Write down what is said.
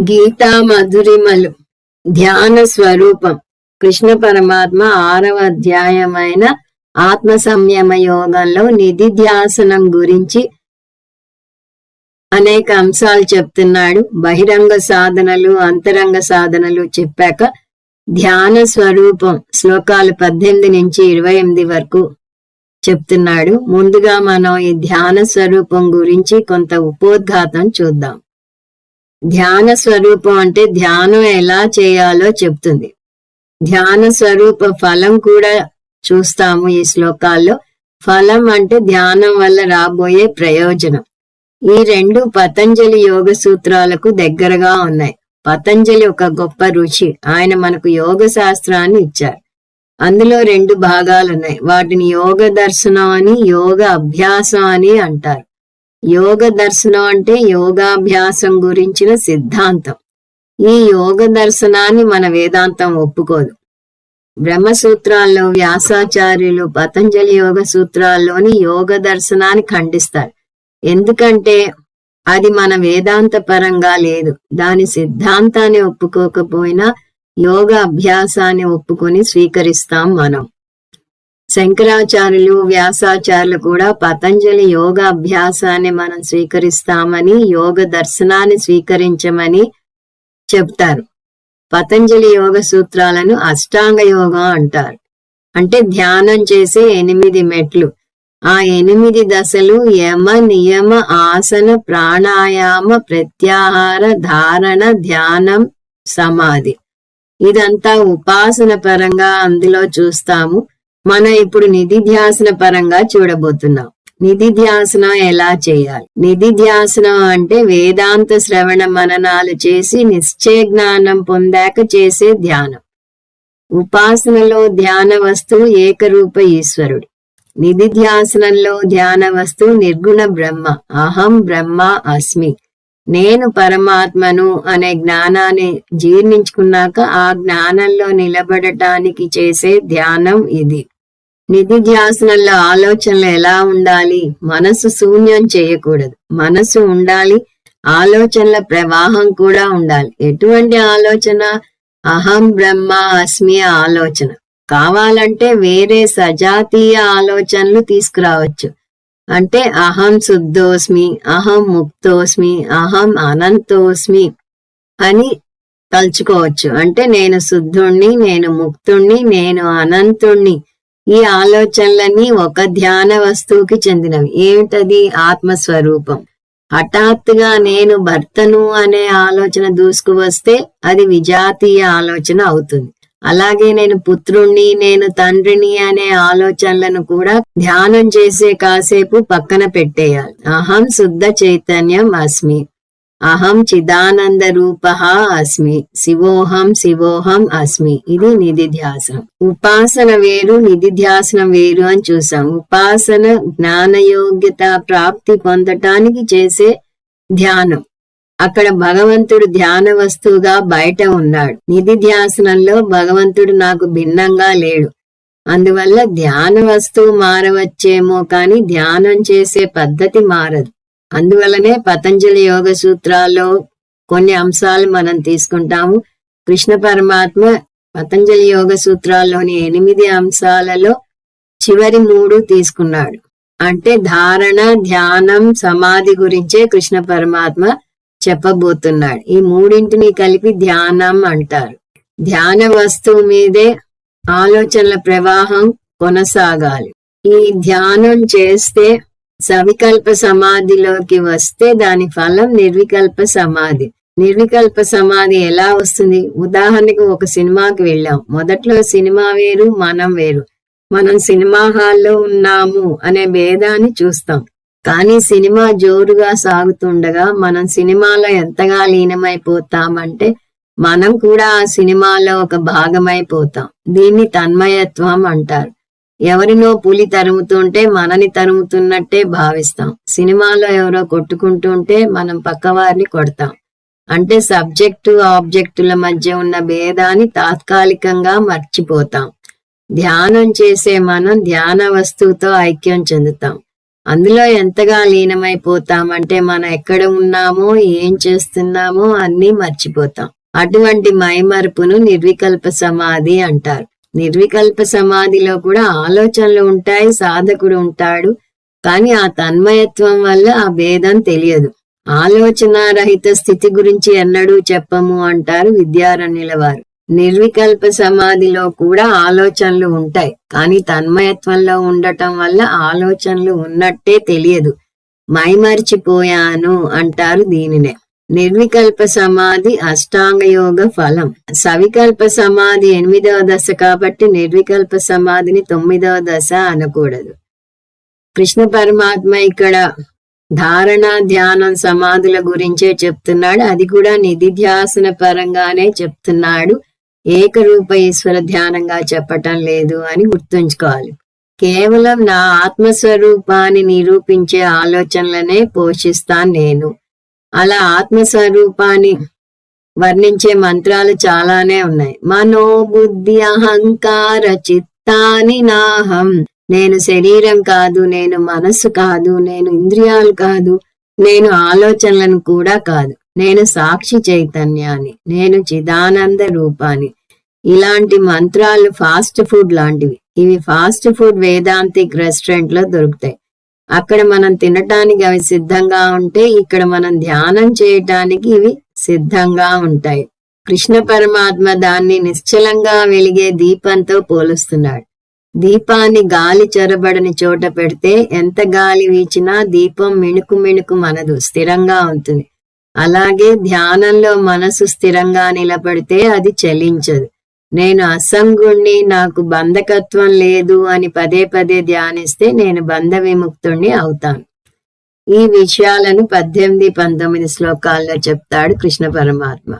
గీతా మధురిమలు ధ్యాన స్వరూపం కృష్ణ పరమాత్మ ఆరవ అధ్యాయమైన ఆత్మ సంయమ యోగంలో నిధి ధ్యాసనం గురించి అనేక అంశాలు చెప్తున్నాడు. బహిరంగ సాధనలు అంతరంగ సాధనలు చెప్పాక ధ్యాన స్వరూపం శ్లోకాలు పద్దెనిమిది నుంచి ఇరవై ఎనిమిది వరకు చెప్తున్నాడు. ముందుగా మనం ఈ ధ్యాన స్వరూపం గురించి కొంత ఉపోద్ఘాతం చూద్దాం. ధ్యాన స్వరూపం అంటే ధ్యానం ఎలా చేయాలో చెప్తుంది. ధ్యాన స్వరూప ఫలం కూడా చూస్తాము ఈ శ్లోకాల్లో. ఫలం అంటే ధ్యానం వల్ల రాబోయే ప్రయోజనం. ఈ రెండు పతంజలి యోగ సూత్రాలకు దగ్గరగా ఉన్నాయి. పతంజలి ఒక గొప్ప రుచి. ఆయన మనకు యోగ శాస్త్రాన్ని ఇచ్చారు. అందులో రెండు భాగాలున్నాయి. వాటిని యోగ దర్శనం అని యోగ అభ్యాసం అని అంటారు. యోగ దర్శనం అంటే యోగాభ్యాసం గురించిన సిద్ధాంతం. ఈ యోగ దర్శనాన్ని మన వేదాంతం ఒప్పుకోదు. బ్రహ్మసూత్రాల్లో వ్యాసాచార్యులు పతంజలి యోగ సూత్రాల్లోని యోగ దర్శనాన్ని ఖండిస్తారు. ఎందుకంటే అది మన వేదాంత పరంగా లేదు. దాని సిద్ధాంతాన్ని ఒప్పుకోకపోయినా యోగ అభ్యాసాన్ని ఒప్పుకొని స్వీకరిస్తాం మనం. శంకరాచార్యులు వ్యాసాచార్యులు కూడా పతంజలి యోగ అభ్యాసాన్ని మనం స్వీకరిస్తామని యోగ దర్శనాన్ని స్వీకరించమని చెప్తారు. పతంజలి యోగ సూత్రాలను అష్టాంగ యోగం అంటారు. అంటే ధ్యానం చేసే ఎనిమిది మెట్లు. ఆ ఎనిమిది దశలు యమ నియమ ఆసన ప్రాణాయామ ప్రత్యాహార ధారణ ధ్యానం సమాధి. ఇదంతా ఉపాసన పరంగా అందులో చూస్తాము. మనం ఇప్పుడు నిధిధ్యాసన పరంగా చూడబోతున్నాం. నిధి ధ్యాసన ఎలా చేయాలి? నిధి ధ్యాసన అంటే వేదాంత శ్రవణ మననాలు చేసి నిశ్చయ జ్ఞానం పొందాక చేసే ధ్యానం. ఉపాసనలో ధ్యాన వస్తువు ఏకరూప ఈశ్వరుడు. నిధి ధ్యాసనంలో ధ్యాన వస్తువు నిర్గుణ బ్రహ్మ. అహం బ్రహ్మ అస్మి. నేను పరమాత్మను అనే జ్ఞానాన్ని జీర్ణించుకున్నాక ఆ జ్ఞానంలో నిలబడటానికి చేసే ధ్యానం ఇది. నిధి ధ్యాసనల్లో ఆలోచనలు ఎలా ఉండాలి? మనసు శూన్యం చేయకూడదు. మనసు ఉండాలి ఆలోచనల ప్రవాహం కూడా ఉండాలి. ఎటువంటి ఆలోచన? అహం బ్రహ్మ అస్మి ఆలోచన. కావాలంటే వేరే సజాతీయ ఆలోచనలు తీసుకురావచ్చు. అంటే అహం శుద్ధోస్మి అహం ముక్తోస్మి అహం అనంతోస్మి అని తలుచుకోవచ్చు. అంటే నేను శుద్ధుణ్ణి నేను ముక్తుణ్ణి నేను అనంతుణ్ణి ఈ ఆలోచనలన్నీ ఒక ధ్యాన వస్తువుకి చెందినవి. ఏమిటది ఆత్మస్వరూపం? హఠాత్తుగా నేను భర్తను అనే ఆలోచన దూసుకు వస్తే అది విజాతీయ ఆలోచన అవుతుంది. అలాగే నేను పుత్రుణ్ణి నేను తండ్రిని అనే ఆలోచనలను కూడా ధ్యానం చేసే కాసేపు పక్కన పెట్టేయాలి. అహం శుద్ధ చైతన్యం అస్మి. అహం చిదానంద రూప అస్మి. శివోహం శివోహం అస్మి. ఇది నిధిధ్యాసనం. ఉపాసన వేరు నిధిధ్యాసనం వేరు అని చూసాం. ఉపాసన జ్ఞానయోగ్యత ప్రాప్తి పొందటానికి చేసే ధ్యానం. అక్కడ భగవంతుడు ధ్యాన వస్తువుగా బయట ఉన్నాడు. నిధి ధ్యాసనంలో భగవంతుడు నాకు భిన్నంగా లేడు. అందువల్ల ధ్యాన వస్తువు మారవచ్చేమో కానీ ధ్యానం చేసే పద్ధతి మారదు. అందువల్లనే పతంజలి యోగ సూత్రాల్లో కొన్ని అంశాలు మనం తీసుకుంటాము. కృష్ణ పరమాత్మ పతంజలి యోగ సూత్రాల్లోని ఎనిమిది అంశాలలో చివరి మూడు తీసుకున్నాడు. అంటే ధారణ ధ్యానం సమాధి గురించే కృష్ణ పరమాత్మ చెప్పబోతున్నాడు. ఈ మూడింటిని కలిపి ధ్యానం అంటారు. ధ్యాన వస్తువు మీదే ఆలోచనల ప్రవాహం కొనసాగాలి. ఈ ధ్యానం చేస్తే సవికల్ప సమాధిలోకి వస్తే దాని ఫలం నిర్వికల్ప సమాధి. నిర్వికల్ప సమాధి ఎలా వస్తుంది? ఉదాహరణకు ఒక సినిమాకి వెళ్ళాం. మొదట్లో సినిమా వేరు మనం వేరు. మనం సినిమా హాల్లో ఉన్నాము అనే భేదాన్ని చూస్తాం. కానీ సినిమా జోరుగా సాగుతుండగా మనం సినిమాలో ఎంతగా లీనమైపోతామంటే మనం కూడా ఆ సినిమాలో ఒక భాగమైపోతాం. దీన్ని తన్మయత్వం అంటారు. ఎవరినో పులి తరుముతుంటే మనని తరుముతున్నట్టే భావిస్తాం. సినిమాలో ఎవరో కొట్టుకుంటుంటే మనం పక్కవారిని కొడతాం. అంటే సబ్జెక్టు ఆబ్జెక్టుల మధ్య ఉన్న భేదాన్ని తాత్కాలికంగా మర్చిపోతాం. ధ్యానం చేసే మనం ధ్యాన వస్తువుతో ఐక్యం చెందుతాం. అందులో ఎంతగా లీనమైపోతామంటే మనం ఎక్కడ ఉన్నామో ఏం చేస్తున్నామో అన్నీ మర్చిపోతాం. అటువంటి మైమరుపును నిర్వికల్ప సమాధి అంటారు. నిర్వికల్ప సమాధిలో కూడా ఆలోచనలు ఉంటాయి సాధకుడు ఉంటాడు. కానీ ఆ తన్మయత్వం వల్ల ఆ భేదం తెలియదు. ఆలోచన రహిత స్థితి గురించి ఎన్నడూ చెప్పము అంటారు విద్యారణ్యుల వారు. నిర్వికల్ప సమాధిలో కూడా ఆలోచనలు ఉంటాయి. కానీ తన్మయత్వంలో ఉండటం వల్ల ఆలోచనలు ఉన్నట్టే తెలియదు. మైమరిచిపోయాను అంటారు దీనినే. నిర్వికల్ప సమాధి అష్టాంగ యోగ ఫలం. సవికల్ప సమాధి ఎనిమిదవ దశ కాబట్టి నిర్వికల్ప సమాధిని తొమ్మిదవ దశ అనకూడదు. కృష్ణ పరమాత్మ ఇక్కడ ధారణ ధ్యానం సమాధుల గురించే చెప్తున్నాడు. అది కూడా నిధిధ్యాసన పరంగానే చెప్తున్నాడు. ఏకరూప ఈశ్వర ధ్యానంగా చెప్పటం లేదు అని గుర్తుంచుకోవాలి. కేవలం నా ఆత్మస్వరూపాన్ని నిరూపించే ఆలోచనలనే పోషిస్తాను నేను. అలా ఆత్మస్వరూపాన్ని వర్ణించే మంత్రాలు చాలానే ఉన్నాయి. మనోబుద్ధి అహంకార చిత్తాని నాహం. నేను శరీరం కాదు నేను మనస్సు కాదు నేను ఇంద్రియాలు కాదు నేను ఆలోచనలను కూడా కాదు. నేను సాక్షి చైతన్యాన్ని నేను చిదానంద రూపాన్ని. ఇలాంటి మంత్రాలు ఫాస్ట్ ఫుడ్ లాంటివి. ఇవి ఫాస్ట్ ఫుడ్ వేదాంతిక్ రెస్టారెంట్లో దొరుకుతాయి. అక్కడ మనం తినటానికి అవి సిద్ధంగా ఉంటే ఇక్కడ మనం ధ్యానం చేయటానికి ఇవి సిద్ధంగా ఉంటాయి. కృష్ణ పరమాత్మ దాన్ని నిశ్చలంగా వెలిగే దీపంతో పోలుస్తున్నాడు. దీపాన్ని గాలి చొరబడని చోట పెడితే ఎంత గాలి వీచినా దీపం మిణుకు మిణుకు మనదు స్థిరంగా ఉంటుంది. అలాగే ధ్యానంలో మనసు స్థిరంగా నిలబడితే అది చలించదు. నేను అసంగుణ్ణి నాకు బంధకత్వం లేదు అని పదే పదే ధ్యానిస్తే నేను బంధ విముక్తుణ్ణి అవుతాను. ఈ విషయాలను పద్దెనిమిది పంతొమ్మిది శ్లోకాల్లో చెప్తాడు కృష్ణ పరమాత్మ.